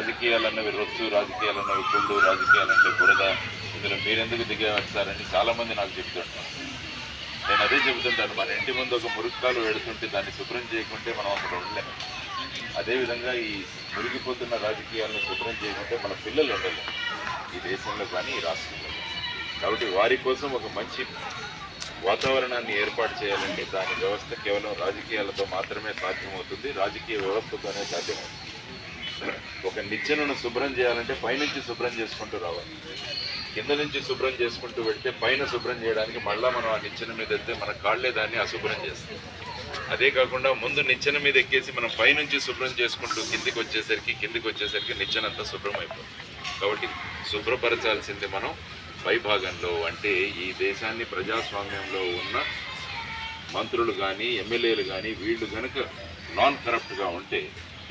రాజకీయాలన్నవి రొచ్చు రాజకీయాలన్నవి కుళ్ళు రాజకీయాలంటే బురద. ఇందులో మీరెందుకు దిగారు సార్ చాలామంది నాకు చెప్తుంటారు. నేను అదే చెబుతుంటాను మన ఇంటి ముందు ఒక మురుక్కాలు పెడుతుంటే దాన్ని శుభ్రం చేయకుంటే మనం అక్కడ ఉండలేము. అదేవిధంగా ఈ మురిగిపోతున్న రాజకీయాలను శుభ్రం చేయకుంటే మన పిల్లలు ఉండలేము. ఈ దేశంలో కానీ ఈ రాష్ట్రంలో కాబట్టి వారి కోసం ఒక మంచి వాతావరణాన్ని ఏర్పాటు చేయాలంటే దాని వ్యవస్థ కేవలం రాజకీయాలతో మాత్రమే సాధ్యమవుతుంది. రాజకీయ వ్యవస్థతోనే సాధ్యమవుతుంది. ఒక నిచ్చెనను శుభ్రం చేయాలంటే పైనుంచి శుభ్రం చేసుకుంటూ రావాలి. కింద నుంచి శుభ్రం చేసుకుంటూ వెళ్తే పైన శుభ్రం చేయడానికి మళ్ళీ మనం ఆ నిచ్చెన మీద వెళ్తే మన కాళ్ళే దాన్ని అశుభ్రం చేస్తాం అదే కాకుండా ముందు నిచ్చెన మీద ఎక్కేసి మనం పైనుంచి శుభ్రం చేసుకుంటూ కిందికి వచ్చేసరికి కిందికి వచ్చేసరికి నిచ్చెన అంతా శుభ్రం అయిపోతుంది. కాబట్టి శుభ్రపరచాల్సింది మనం పై భాగంలో అంటే ఈ దేశాన్ని ప్రజాస్వామ్యంలో ఉన్న మంత్రులు కానీ ఎమ్మెల్యేలు కానీ వీళ్ళు కనుక నాన్ కరప్ట్గా ఉంటే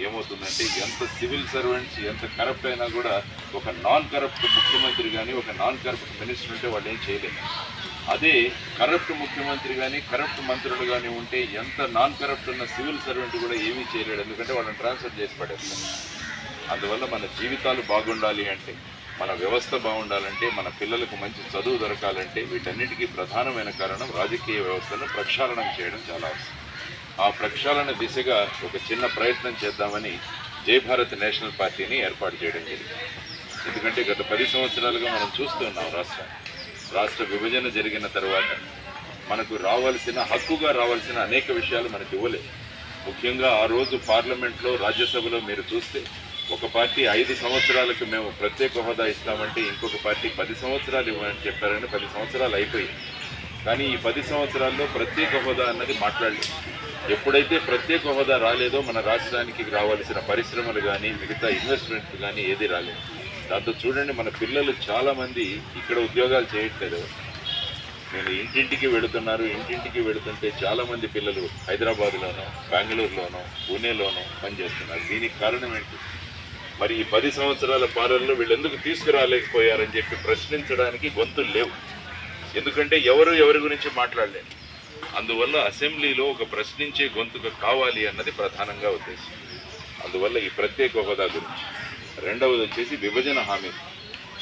ఏమవుతుందంటే ఎంత సివిల్ సర్వెంట్స్ ఎంత కరప్ట్ అయినా కూడా ఒక నాన్ కరప్ట్ ముఖ్యమంత్రి కానీ ఒక నాన్ కరప్ట్ మినిస్టర్ ఉంటే వాళ్ళు ఏం చేయలేరు. అదే కరప్ట్ ముఖ్యమంత్రి కానీ కరప్ట్ మంత్రులు కానీ ఉంటే ఎంత నాన్ కరప్ట్ ఉన్న సివిల్ సర్వెంట్ కూడా ఏమీ చేయలేడు. ఎందుకంటే వాళ్ళని ట్రాన్స్ఫర్ చేసి పడేస్తారు. అందువల్ల మన జీవితాలు బాగుండాలి అంటే మన వ్యవస్థ బాగుండాలంటే మన పిల్లలకు మంచి చదువు దొరకాలంటే వీటన్నిటికీ ప్రధానమైన కారణం రాజకీయ వ్యవస్థను ప్రక్షాళనం చేయడం చాలా అవసరం. ఆ ప్రక్షాళన దిశగా ఒక చిన్న ప్రయత్నం చేద్దామని జై భారత్ నేషనల్ పార్టీని ఏర్పాటు చేయడం జరిగింది. ఎందుకంటే గత పది సంవత్సరాలుగా మనం చూస్తున్నాం రాష్ట్రం. రాష్ట్ర విభజన జరిగిన తర్వాత మనకు రావాల్సిన హక్కుగా రావాల్సిన అనేక విషయాలు మనకు ఇవ్వలేదు. ముఖ్యంగా ఆ రోజు పార్లమెంట్లో రాజ్యసభలో మీరు చూస్తే ఒక పార్టీ ఐదు సంవత్సరాలకు మేము ప్రత్యేక హోదా ఇస్తామంటే ఇంకొక పార్టీ పది సంవత్సరాలు ఇవ్వమని చెప్పారని పది సంవత్సరాలు అయిపోయాయి కానీ ఈ పది సంవత్సరాల్లో ప్రత్యేక హోదా అన్నది మాట్లాడలేదు. ఎప్పుడైతే ప్రత్యేక హోదా రాలేదో మన రాష్ట్రానికి రావాల్సిన పరిశ్రమలు కానీ మిగతా ఇన్వెస్ట్మెంట్లు కానీ ఏది రాలేదు. దాంతో చూడండి మన పిల్లలు చాలామంది ఇక్కడ ఉద్యోగాలు చేయట్లేదు. నేను ఇంటింటికి వెళుతున్నారు. ఇంటింటికి వెళుతుంటే చాలామంది పిల్లలు హైదరాబాద్లోనో బెంగళూరులోనో పూణేలోనో పనిచేస్తున్నారు దీనికి కారణం ఏంటి? మరి ఈ పది సంవత్సరాల పాలనలో వీళ్ళు ఎందుకు తీసుకురాలేకపోయారని చెప్పి ప్రశ్నించడానికి గొంతులు లేవు. ఎందుకంటే ఎవరు ఎవరి గురించి మాట్లాడలేరు అందువల్ల అసెంబ్లీలో ఒక ప్రశ్నించే గొంతుక కావాలి అన్నది ప్రధానంగా ఉద్దేశం. అందువల్ల ఈ ప్రత్యేక హోదా గురించి. రెండవది వచ్చేసి విభజన హామీ.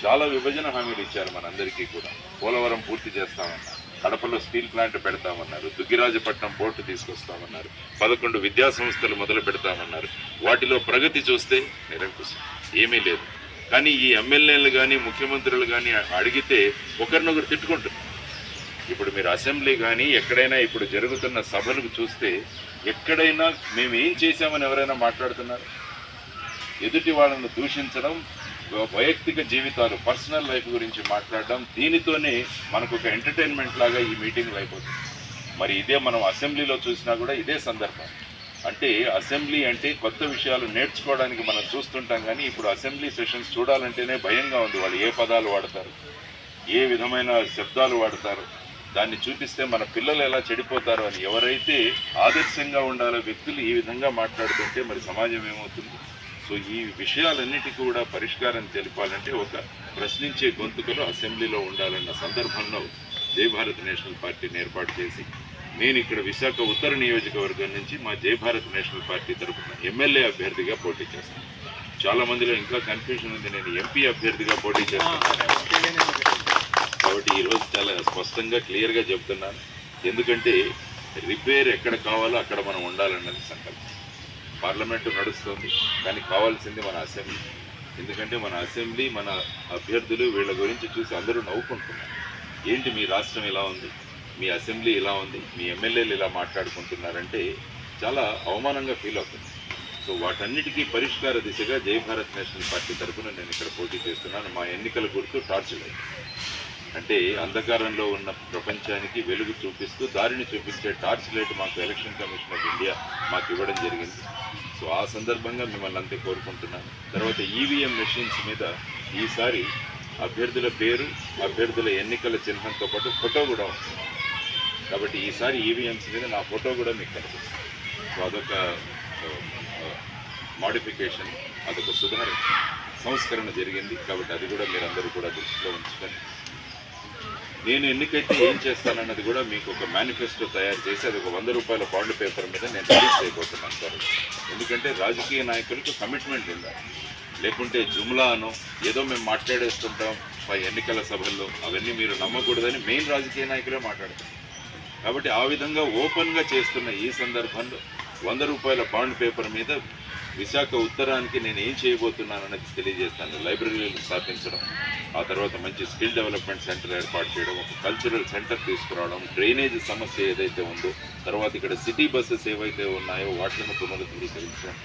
చాలా విభజన హామీలు ఇచ్చారు మనందరికీ కూడా. పోలవరం పూర్తి చేస్తామన్నారు. కడపలో స్టీల్ ప్లాంట్ పెడతామన్నారు. దుగ్గిరాజపట్నం పోర్టు తీసుకొస్తామన్నారు. పదకొండు విద్యా సంస్థలు మొదలు పెడతామన్నారు. వాటిలో ప్రగతి చూస్తే నిరంకుశం. ఏమీ లేదు. కానీ ఈ ఎమ్మెల్యేలు కానీ ముఖ్యమంత్రులు కానీ అడిగితే ఒకరినొకరు తిట్టుకుంటున్నారు. ఇప్పుడు మీరు అసెంబ్లీ కానీ ఎక్కడైనా ఇప్పుడు జరుగుతున్న సభలకు చూస్తే ఎక్కడైనా మేము ఏం చేశామని ఎవరైనా మాట్లాడుతున్నారు? ఎదుటి వాళ్ళను దూషించడం వైయక్తిక జీవితాలు పర్సనల్ లైఫ్ గురించి మాట్లాడడం దీనితోనే మనకు ఒక ఎంటర్టైన్మెంట్ లాగా ఈ మీటింగ్లు అయిపోతుంది మరి ఇదే మనం అసెంబ్లీలో చూసినా కూడా ఇదే సందర్భం. అంటే అసెంబ్లీ అంటే కొత్త విషయాలు నేర్చుకోవడానికి మనం చూస్తుంటాం కానీ ఇప్పుడు అసెంబ్లీ సెషన్స్ చూడాలంటేనే భయంగా ఉంది వాళ్ళు ఏ పదాలు వాడతారు ఏ విధమైన శబ్దాలు వాడతారు. దాన్ని చూపిస్తే మన పిల్లలు ఎలా చెడిపోతారు అని ఎవరైతే ఆదర్శంగా ఉండాలో వ్యక్తులు ఈ విధంగా మాట్లాడుతుంటే మరి సమాజం ఏమవుతుంది? సో ఈ విషయాలన్నిటికీ కూడా పరిష్కారం తెలిపాలంటే ఒక ప్రశ్నించే గొంతుకలు అసెంబ్లీలో ఉండాలన్న సందర్భంలో జై భారత్ నేషనల్ పార్టీని ఏర్పాటు చేసి నేను ఇక్కడ విశాఖ ఉత్తర నియోజకవర్గం నుంచి మా జై భారత్ నేషనల్ పార్టీ తరఫున ఎమ్మెల్యే అభ్యర్థిగా పోటీ చేస్తాను. చాలా మందిలో ఇంకా కన్ఫ్యూజన్ ఉంది. నేను ఎంపీ అభ్యర్థిగా పోటీ చేస్తాను కాబట్టి ఈరోజు చాలా స్పష్టంగా క్లియర్గా చెప్తున్నాను. ఎందుకంటే రిపేర్ ఎక్కడ కావాలో అక్కడ మనం ఉండాలన్నది సంకల్పం. పార్లమెంటు నడుస్తుంది కానీ కావాల్సింది మన అసెంబ్లీ. ఎందుకంటే మన అసెంబ్లీ మన అభ్యర్థులు వీళ్ళ గురించి చూసి అందరూ నవ్వుకుంటున్నారు. ఏంటి మీ రాష్ట్రం ఇలా ఉంది? మీ అసెంబ్లీ ఇలా ఉంది? మీ ఎమ్మెల్యేలు ఇలా మాట్లాడుకుంటున్నారంటే చాలా అవమానంగా ఫీల్ అవుతుంది. సో వాటన్నిటికీ పరిష్కార దిశగా జై భారత్ నేషనల్ పార్టీ తరఫున నేను ఇక్కడ పోటీ చేస్తున్నాను. మా ఎన్నికల గుర్తు టార్చ్ లైట్. అంటే అంధకారంలో ఉన్న ప్రపంచానికి వెలుగు చూపిస్తూ దారిని చూపించే టార్చ్ లైట్ మాకు ఎలక్షన్ కమిషన్ ఆఫ్ ఇండియా మాకు ఇవ్వడం జరిగింది. సో ఆ సందర్భంగా మిమ్మల్ని అంతే కోరుకుంటున్నాను. తర్వాత ఈవీఎం మెషిన్స్ మీద ఈసారి అభ్యర్థుల పేరు అభ్యర్థుల ఎన్నికల చిహ్నంతో పాటు ఫోటో కూడా ఉంటుంది కాబట్టి ఈసారి ఈవీఎంస్ మీద నా ఫోటో కూడా మీకు కనిపిస్తుంది. సో అదొక మాడిఫికేషన్ అదొక సుధారణ సంస్కరణ జరిగింది. కాబట్టి అది కూడా మీరు అందరూ కూడా దృష్టిలో ఉంచుకొని నేను ఎన్నికైతే ఏం చేస్తానన్నది కూడా మీకు ఒక మేనిఫెస్టో తయారు చేసి అది ఒక వంద రూపాయల బాండ్ పేపర్ మీద నేను రిలీజ్ చేయబోతున్నాను సార్ ఎందుకంటే రాజకీయ నాయకులకు కమిట్మెంట్ ఉండాలి. లేకుంటే జుమ్లా అనో ఏదో మేము మాట్లాడేస్తుంటాం పై ఎన్నికల సభల్లో అవన్నీ మీరు నమ్మకూడదని మెయిన్ రాజకీయ నాయకులే మాట్లాడతారు. కాబట్టి ఆ విధంగా ఓపెన్గా చేస్తున్న ఈ సందర్భంలో వంద రూపాయల బాండ్ పేపర్ మీద విశాఖ ఉత్తరానికి నేను ఏం చేయబోతున్నానన్నది తెలియజేస్తాను. లైబ్రరీలు స్థాపించడం. ఆ తర్వాత మంచి స్కిల్ డెవలప్మెంట్ సెంటర్ ఏర్పాటు చేయడం ఒక కల్చరల్ సెంటర్ తీసుకురావడం డ్రైనేజ్ సమస్య ఏదైతే ఉందో తర్వాత ఇక్కడ సిటీ బస్సెస్ ఏవైతే ఉన్నాయో వాటిని పునరుద్ధరించడం